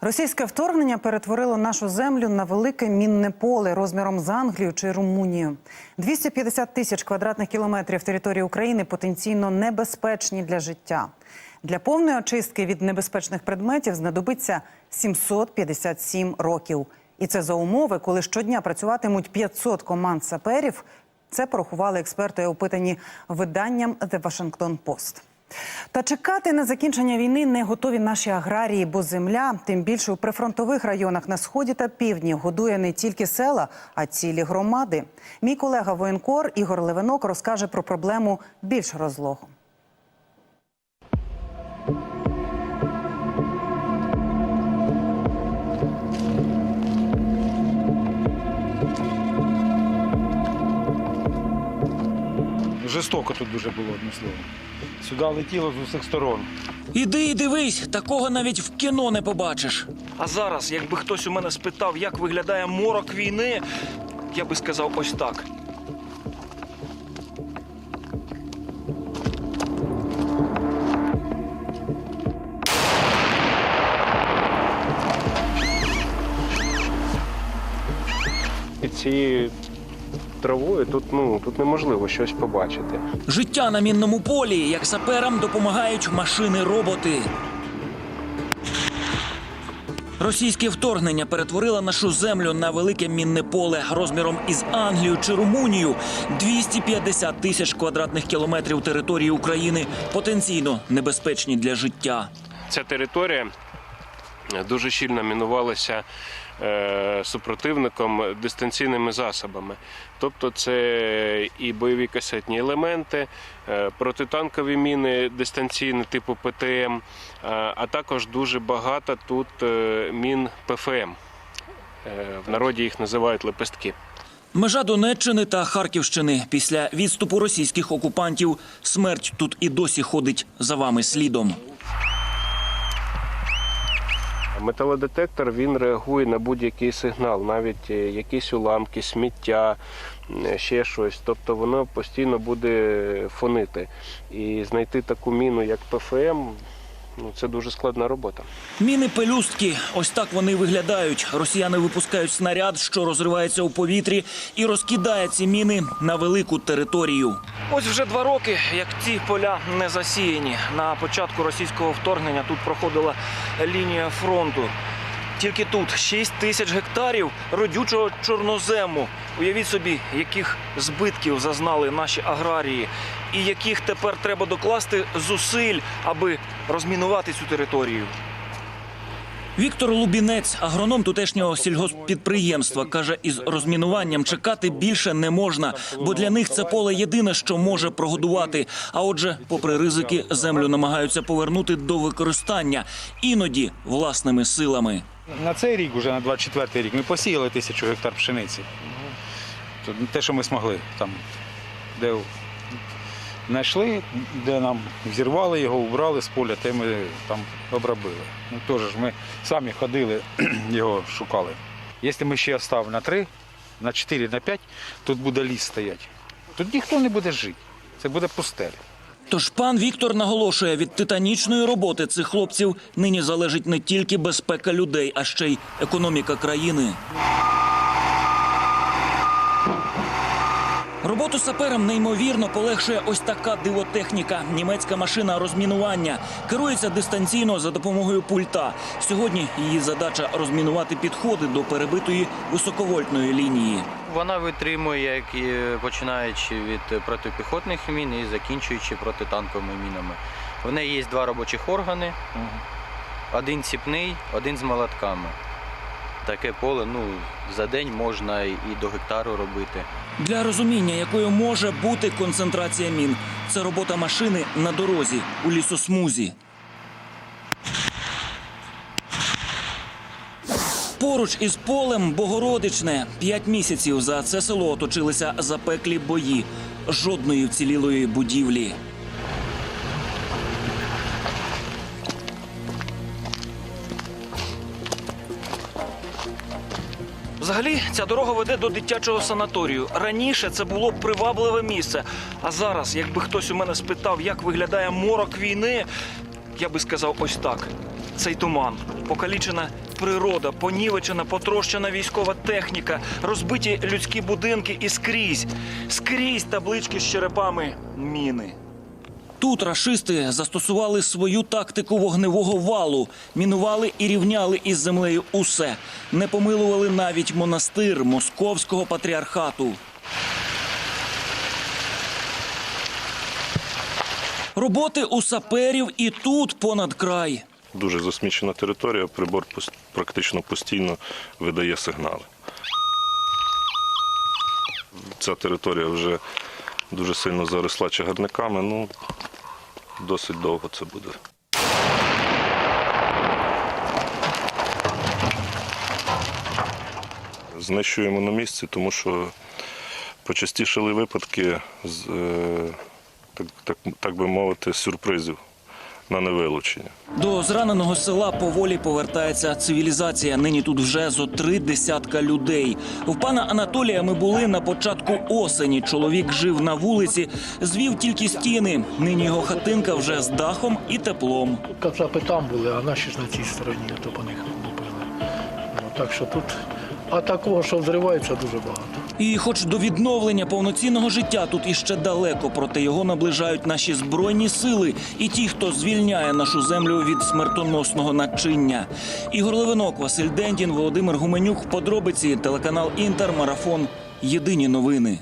Російське вторгнення перетворило нашу землю на велике мінне поле розміром з Англію чи Румунію. 250 тисяч квадратних кілометрів території України потенційно небезпечні для життя. Для повної очистки від небезпечних предметів знадобиться 757 років. І це за умови, коли щодня працюватимуть 500 команд саперів. Це порахували експерти, опитані виданням The Washington Post. Та чекати на закінчення війни не готові наші аграрії, бо земля, тим більше у прифронтових районах на сході та півдні, годує не тільки села, а цілі громади. Мій колега воєнкор Ігор Левинок розкаже про проблему більш розлого. Жорстоко тут дуже було одне слово. Сюди летіло з усіх сторон. Іди і дивись, такого навіть в кіно не побачиш. А зараз, якби хтось у мене спитав, як виглядає морок війни, я би сказав ось так. Під цією травою тут, ну, тут неможливо щось побачити. Життя на мінному полі, як саперам допомагають машини-роботи. Російське вторгнення перетворило нашу землю на велике мінне поле розміром із Англію чи Румунію. 250 тисяч квадратних кілометрів території України потенційно небезпечні для життя. Ця територія дуже щільно мінувалася супротивником дистанційними засобами. Тобто це і бойові касетні елементи, е, протитанкові міни дистанційні типу ПТМ, е, а також дуже багато тут е, мін ПФМ. Е, В народі їх називають лепестки. Межа Донеччини та Харківщини після відступу російських окупантів смерть тут і досі ходить за вами слідом. Металодетектор він реагує на будь-який сигнал, навіть е, якісь уламки, сміття, ще щось. Тобто воно постійно буде фонити. І знайти таку міну, як ПФМ, ну, це дуже складна робота. Міни пелюстки, ось так вони виглядають. Росіяни випускають снаряд, що розривається у повітрі, і розкидає ці міни на велику територію. Ось вже два роки, як ці поля не засіяні. На початку російського вторгнення тут проходила лінія фронту. Тільки тут 6 тисяч гектарів родючого чорнозему. Уявіть собі, яких збитків зазнали наші аграрії, і яких тепер треба докласти зусиль, аби розмінувати цю територію. Віктор Лубінець, агроном тутешнього сільгосппідприємства, каже, із розмінуванням чекати більше не можна, бо для них це поле єдине, що може прогодувати. А отже, попри ризики, землю намагаються повернути до використання, іноді власними силами. На цей рік, уже на 24-й рік, ми посіяли тисячу гектар пшениці. Те, що ми змогли там, де знайшли, де нам зірвали його, убрали з поля, те ми там обробили. Ну теж ж ми самі ходили, його шукали. Якщо ми ще оставимо на 3, на 4, на 5, тут буде ліс стояти. Тут ніхто не буде жити. Це буде пустеля. Тож пан Віктор наголошує, від титанічної роботи цих хлопців нині залежить не тільки безпека людей, а ще й економіка країни. Роботу саперам неймовірно полегшує ось така дивотехніка. Німецька машина розмінування керується дистанційно за допомогою пульта. Сьогодні її задача розмінувати підходи до перебитої високовольтної лінії. Вона витримує, як і починаючи від протипіхотних мін і закінчуючи протитанковими мінами. В неї є два робочих органи: один ціпний, один з молотками. Таке поле ну, за день можна і до гектару робити. Для розуміння, якою може бути концентрація мін, це робота машини на дорозі у лісосмузі. Поруч із полем Богородичне п'ять місяців за це село оточилися запеклі бої. Жодної вцілілої будівлі. Взагалі, ця дорога веде до дитячого санаторію. Раніше це було привабливе місце. А зараз, якби хтось у мене спитав, як виглядає морок війни, я би сказав ось так: цей туман. покалічена природа, понівечена, потрощена військова техніка, розбиті людські будинки і скрізь, скрізь таблички з черепами міни. Тут рашисти застосували свою тактику вогневого валу, мінували і рівняли із землею усе. Не помилували навіть монастир московського патріархату. Роботи у саперів і тут понад край. Дуже засмічена територія, прибор практично постійно видає сигнали. Ця територія вже дуже сильно заросла чагарниками, ну досить довго це буде. Знищуємо на місці, тому що почастішали випадки, е, так, так, так би мовити, сюрпризів на невилучення. До зраненого села поволі повертається цивілізація. Нині тут вже зо три десятка людей. В пана Анатолія ми були на початку осені. Чоловік жив на вулиці, звів тільки стіни. Нині його хатинка вже з дахом і теплом. Кацапи там були, а наші ж на цій стороні, то по них лупили. Ну, так що тут, а такого, що взривається, дуже багато. І, хоч до відновлення повноцінного життя тут іще далеко, проте його наближають наші збройні сили і ті, хто звільняє нашу землю від смертоносного начиння. Ігор Левинок, Василь Дендін, Володимир Гуменюк. Подробиці телеканал Інтер, марафон. Єдині новини.